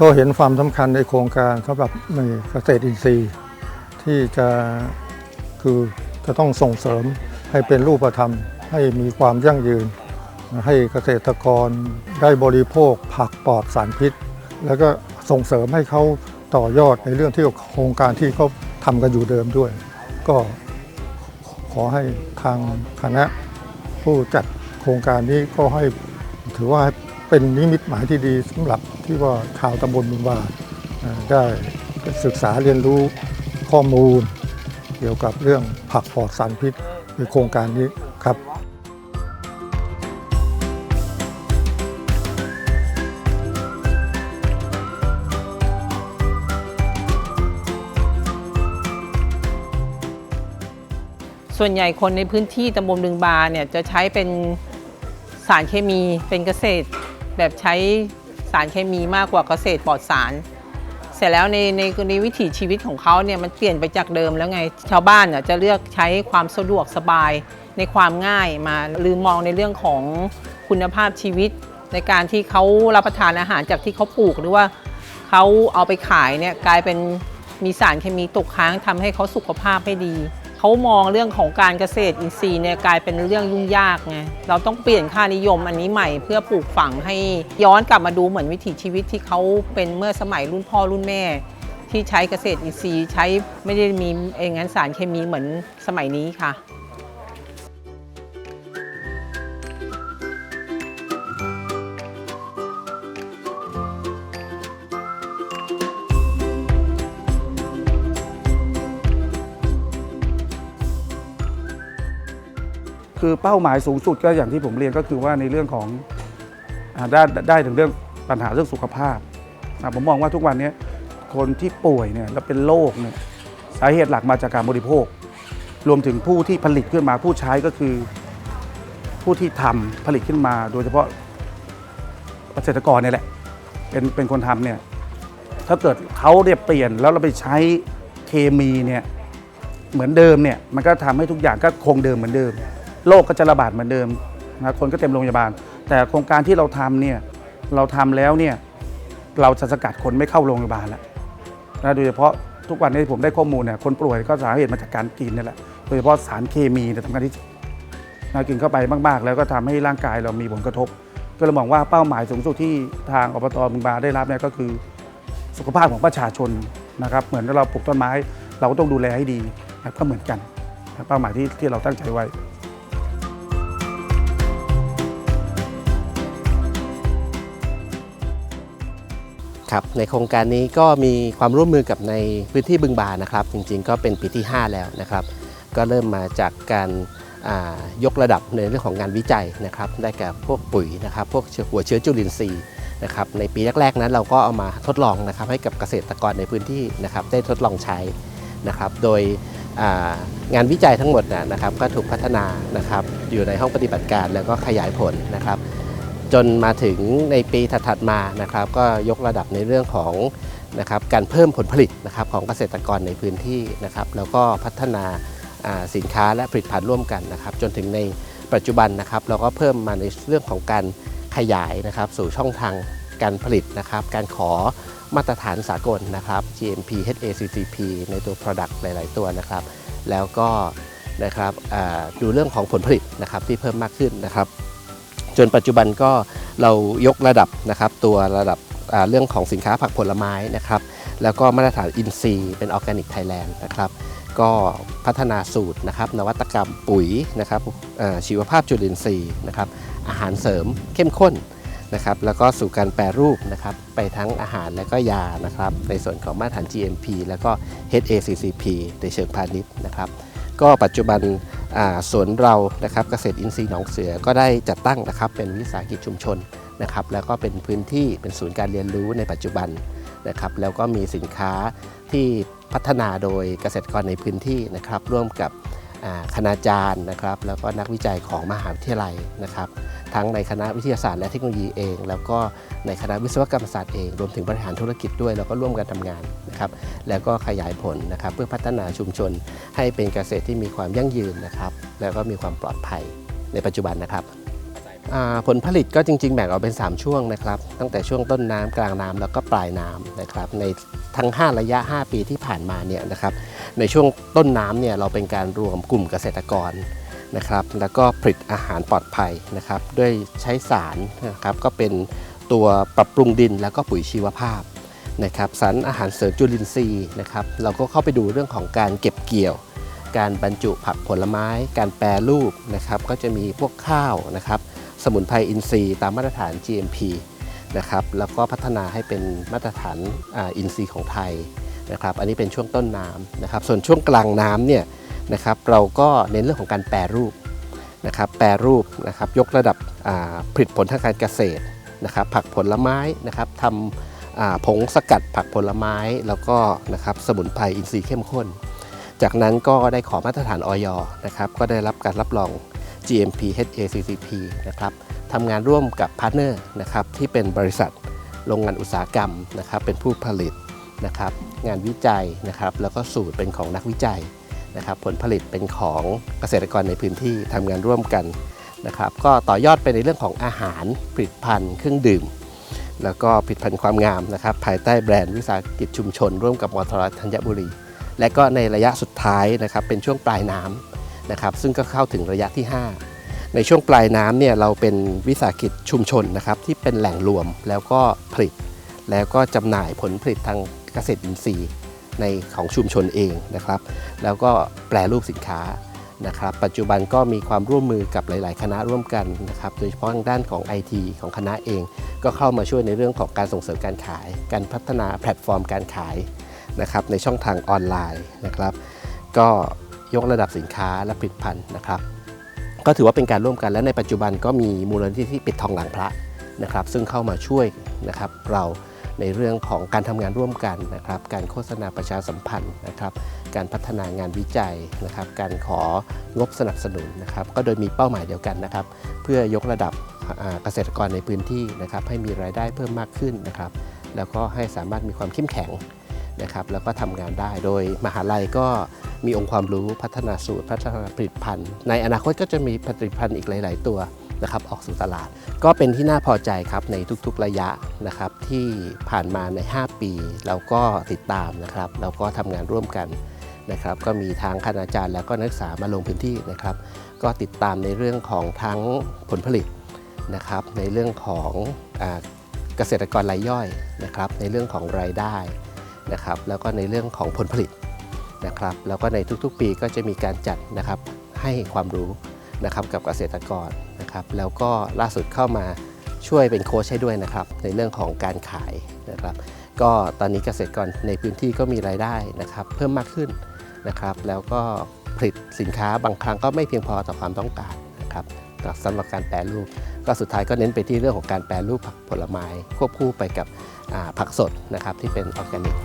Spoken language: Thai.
ก็เห็นความสำคัญในโครงการสำหรับในเกษตรอินทรีย์ ที่จะคือจะต้องส่งเสริมให้เป็นรูปธรรม ให้มีความยั่งยืน ให้เกษตรกรได้บริโภคผักปลอดสารพิษ แล้วก็ส่งเสริมให้เขาต่อยอดในเรื่องที่โครงการที่เขาทำกันอยู่เดิมด้วย ก็ขอให้ทางคณะผู้จัดโครงการนี้ก็ให้ถือว่า เป็นนิมิตหมายที่ดีสำหรับที่ว่าชาวตำบลบุญบาได้ศึกษาเรียนรู้ข้อมูล เกี่ยวกับเรื่องผักปลอดสารพิษในโครงการนี้ครับส่วนใหญ่คนในพื้นที่ตำบลบึงบาเนี่ยจะใช้เป็นสารเคมีเป็นเกษตร แบบใช้สารเคมีมากกว่าเกษตรปลอดสาร เสร็จแล้วในในในวิถีชีวิตของเขาเนี่ยมันเปลี่ยนไปจากเดิมแล้วไง ชาวบ้านน่ะจะเลือกใช้ความสะดวกสบายในความง่ายมาลืมมองในเรื่องของคุณภาพชีวิต ในการที่เขารับประทานอาหารจากที่เขาปลูกหรือว่าเขาเอาไปขายเนี่ยกลายเป็นมีสารเคมีตกค้างทำให้เขาสุขภาพไม่ดี เขามองเรื่องของการเกษตรอินทรีย์เนี่ยกลายเป็นเรื่องยุ่งยากไงเราต้องเปลี่ยนค่านิยมอันนี้ใหม่เพื่อปลูกฝังให้ย้อนกลับมาดูเหมือนวิถีชีวิตที่เขาเป็นเมื่อสมัยรุ่นพ่อรุ่นแม่ ที่ใช้เกษตรอินทรีย์ใช้ไม่ได้มีเองงั้นสารเคมีเหมือนสมัยนี้ค่ะ คือเป้าหมายสูงสุดก็อย่างที่ผมเรียนก็คือว่าในเรื่องของอาได้ได้ถึงเรื่องปัญหาเรื่องสุขภาพ ผมมองว่าทุกวันนี้คนที่ป่วยเนี่ยแล้วเป็นโรคเนี่ยสาเหตุหลักมาจากการบริโภค รวมถึงผู้ที่ผลิตขึ้นมาผู้ใช้ก็คือ ผู้ที่ทำผลิตขึ้นมา โดยเฉพาะเกษตรกรเนี่ยแหละเป็นเป็นคนทำเนี่ยถ้าเกิดเขาเนี่ยเปลี่ยนแล้วเราไปใช้เคมีเนี่ยเหมือนเดิมเนี่ยมันก็ทำให้ทุกอย่างก็คงเดิมเหมือนเดิม โรคก็จะระบาดเหมือนเดิมนะคนก็เต็มโรงพยาบาล แต่โครงการที่เราทำเนี่ยเราทำแล้วเนี่ยเราจะสกัดคนไม่เข้าโรงพยาบาลแล้วนะโดยเฉพาะทุกวันนี้ผมได้ข้อมูลเนี่ยคนป่วยก็สาเหตุมาจากการกินนี่แหละโดยเฉพาะสารเคมีเนี่ยสำคัญที่สุดนะกินเข้าไปมากๆ แล้วก็ทำให้ร่างกายเรามีผลกระทบ ก็เลยมองว่าเป้าหมายสูงสุดที่ทางอบตบึงบาได้รับเนี่ยก็คือ สุขภาพของประชาชนนะครับ เหมือนเราปลูกต้นไม้ เราก็ต้องดูแลให้ดีนะครับก็เหมือนกันนะเป้าหมายที่ที่เราตั้งใจไว้ ครับในโครงการนี้ก็มีความร่วมมือกับในพื้นที่บึงบานะครับ จริงๆ ก็เป็นปีที่ 5 แล้วนะครับ ก็เริ่มมาจากการยกระดับในเรื่องของงานวิจัยนะครับ ได้แก่พวกปุ๋ยนะครับ พวกเชื้อหัวเชื้อจุลินทรีย์นะครับในปีแรกๆนั้นเราก็เอามาทดลองนะครับให้กับเกษตรกรในพื้นที่นะครับได้ทดลองใช้นะครับ โดยงานวิจัยทั้งหมดนะครับก็ถูกพัฒนานะครับอยู่ในห้องปฏิบัติการแล้วก็ขยายผลนะครับ จนมาถึงในปีถัดๆมานะครับก็ยกระดับในเรื่องของนะครับการเพิ่มผลผลิตนะครับของเกษตรกรในพื้นที่นะครับแล้วก็พัฒนาสินค้าและผลิตภัณฑ์ร่วมกันนะครับ จนถึงในปัจจุบันนะครับ เราก็เพิ่มมาในเรื่องของการขยายนะครับสู่ช่องทางการผลิตนะครับ การขอมาตรฐานสากลนะครับ GMP HACCP ในตัว Product หลาย ๆ ตัวนะครับ แล้วก็นะครับดูเรื่องของผลผลิตนะครับที่เพิ่มมากขึ้นนะครับ จนปัจจุบันก็เรายกระดับนะครับตัวระดับเรื่องของสินค้าผักผลไม้นะครับ แล้วก็มาตรฐานอินทรีย์เป็นออร์แกนิกไทยแลนด์นะครับ ก็พัฒนาสูตรนะครับ นวัตกรรมปุ๋ยนะครับชีวภาพจุลินทรีย์นะครับ อาหารเสริมเข้มข้นนะครับ แล้วก็สู่การแปรรูปนะครับ ไปทั้งอาหารและก็ยานะครับ ในส่วนของมาตรฐาน GMP แล้วก็ HACCP ในเชิงพาณิชย์นะครับ ก็ปัจจุบัน สวนเรานะครับเกษตรอินทรีย์หนองเสือก็ได้จัดตั้งนะครับเป็นวิสาหกิจชุมชนนะครับแล้วก็เป็นพื้นที่เป็นศูนย์การเรียนรู้ในปัจจุบันนะครับแล้วก็มีสินค้าที่พัฒนาโดยเกษตรกรในพื้นที่นะครับร่วมกับ คณาจารย์นะครับแล้วก็นักวิจัยของมหาวิทยาลัยนะครับทั้งในคณะวิทยาศาสตร์และเทคโนโลยีเอง แล้วก็ในคณะวิศวกรรมศาสตร์เอง รวมถึงบริหารธุรกิจด้วยเราก็ร่วมกันทำงานนะครับแล้วก็ขยายผลนะครับเพื่อพัฒนาชุมชนให้เป็นเกษตรที่มีความยั่งยืนนะครับแล้วก็มีความปลอดภัยในปัจจุบันนะครับ ผลผลิตก็จริง ๆ แบ่งออกเป็น 3 ช่วงนะครับ ตั้งแต่ช่วงต้นน้ำกลางน้ำแล้วก็ปลายน้ำนะครับ ในทั้ง 5 ระยะ 5 ปีที่ผ่านมาเนี่ยนะครับ ในช่วงต้นน้ำเนี่ยเราเป็นการรวมกลุ่มเกษตรกรนะครับ แล้วก็ผลิตอาหารปลอดภัยนะครับ ด้วยใช้สารนะครับก็เป็นตัวปรับปรุงดินแล้วก็ปุ๋ยชีวภาพนะครับสารอาหารเสริมจุลินทรีย์นะครับ เราก็เข้าไปดูเรื่องของการเก็บเกี่ยว การบรรจุผักผลไม้ การแปรรูปนะครับ ก็จะมีพวกข้าวนะครับ สมุนไพรอินทรีย์ตามมาตรฐาน GMP นะครับแล้วก็พัฒนาให้เป็นมาตรฐานอินทรีย์ของไทยนะครับอันนี้เป็นช่วงต้นน้ำนะครับส่วนช่วงกลางน้ำเนี่ยนะครับเราก็เน้นเรื่องของการแปรรูปนะครับแปรรูปนะครับยกระดับผลิตผลทางการเกษตรนะครับผักผลไม้นะครับทำผงสกัดผักผลไม้ แล้วก็นะครับสมุนไพรอินทรีย์เข้มข้น จากนั้นก็ได้ขอมาตรฐานออยนะครับก็ได้รับการรับรอง GMP HACCP นะครับทำงานร่วมกับพาร์ทเนอร์นะครับที่เป็นบริษัทโรงงานอุตสาหกรรมนะครับเป็นผู้ผลิตนะครับงานวิจัยนะครับแล้วก็สูตรเป็นของนักวิจัยนะครับผลผลิตเป็นของเกษตรกรในพื้นที่ทำงานร่วมกันนะครับก็ต่อยอดไปในเรื่องของอาหารผลิตภัณฑ์เครื่องดื่ม แล้วก็ผลิตภัณฑ์ความงามนะครับภายใต้แบรนด์วิสาหกิจชุมชน ร่วมกับมทรธัญบุรี และก็ในระยะสุดท้ายนะครับเป็นช่วงปลายน้ำ นะครับซึ่งก็เข้าถึงระยะที่ 5 ในช่วงปลายน้ำเนี่ยเราเป็นวิสาหกิจชุมชนนะครับที่เป็นแหล่งรวมแล้วก็ผลิต แล้วก็จำหน่ายผลผลิตทางเกษตรอินทรีย์ในของชุมชนเองนะครับ แล้วก็แปรรูปสินค้านะครับ ปัจจุบันก็มีความร่วมมือกับหลาย ๆ คณะร่วมกันนะครับ โดยเฉพาะทางด้านของ IT ของคณะเอง ก็เข้ามาช่วยในเรื่องของการส่งเสริมการขาย การพัฒนาแพลตฟอร์มการขายนะครับในช่องทางออนไลน์นะครับ ก็ ยกระดับสินค้าและผลิตภัณฑ์นะครับ ก็ถือว่าเป็นการร่วมกันและในปัจจุบันก็มีมูลนิธิที่ปิดทองหลังพระนะครับ ซึ่งเข้ามาช่วยนะครับเราในเรื่องของการทำงานร่วมกันนะครับ การโฆษณาประชาสัมพันธ์นะครับ การพัฒนางานวิจัยนะครับ การของบสนับสนุนนะครับ ก็โดยมีเป้าหมายเดียวกันนะครับ เพื่อยกระดับเกษตรกรในพื้นที่นะครับ ให้มีรายได้เพิ่มมากขึ้นนะครับ แล้วก็ให้สามารถมีความเข้มแข็ง นะครับแล้วก็ทำงานได้โดยมหาลัยก็มีองค์ความรู้พัฒนาสูตรพัฒนาผลิตภัณฑ์ ในอนาคตก็จะมีผลิตภัณฑ์อีกหลาย ๆ ตัวนะครับออกสู่ตลาด ก็เป็นที่น่าพอใจครับในทุกๆระยะนะครับที่ผ่านมาใน 5 ปี เราก็ติดตามนะครับแล้วก็ทำงานร่วมกันนะครับก็มีทางคณาจารย์แล้วก็นักศึกษามาลงพื้นที่นะครับ ก็ติดตามในเรื่องของทั้งผลผลิตนะครับ ในเรื่องของอเกษตรกรรายย่อยนะครับ ในเรื่องของรายได้ นะครับแล้วก็ในเรื่องของผลผลิตนะครับแล้วก็ในทุกๆปีก็จะมีการจัดนะครับให้ความรู้นะครับกับเกษตรกรนะครับแล้วก็ล่าสุดเข้ามาช่วยเป็นโค้ชให้ด้วยนะครับในเรื่องของการขายนะครับ ก็ตอนนี้เกษตรกรในพื้นที่ก็มีรายได้นะครับเพิ่มมากขึ้นนะครับ แล้วก็ผลิตสินค้าบางครั้งก็ไม่เพียงพอต่อความต้องการนะครับสำหรับการแปรรูป ก็สุดท้ายก็เน้นไปที่เรื่องของการแปรรูปผักผลไม้ควบคู่ไปกับผักสดนะครับที่เป็นออร์แกนิก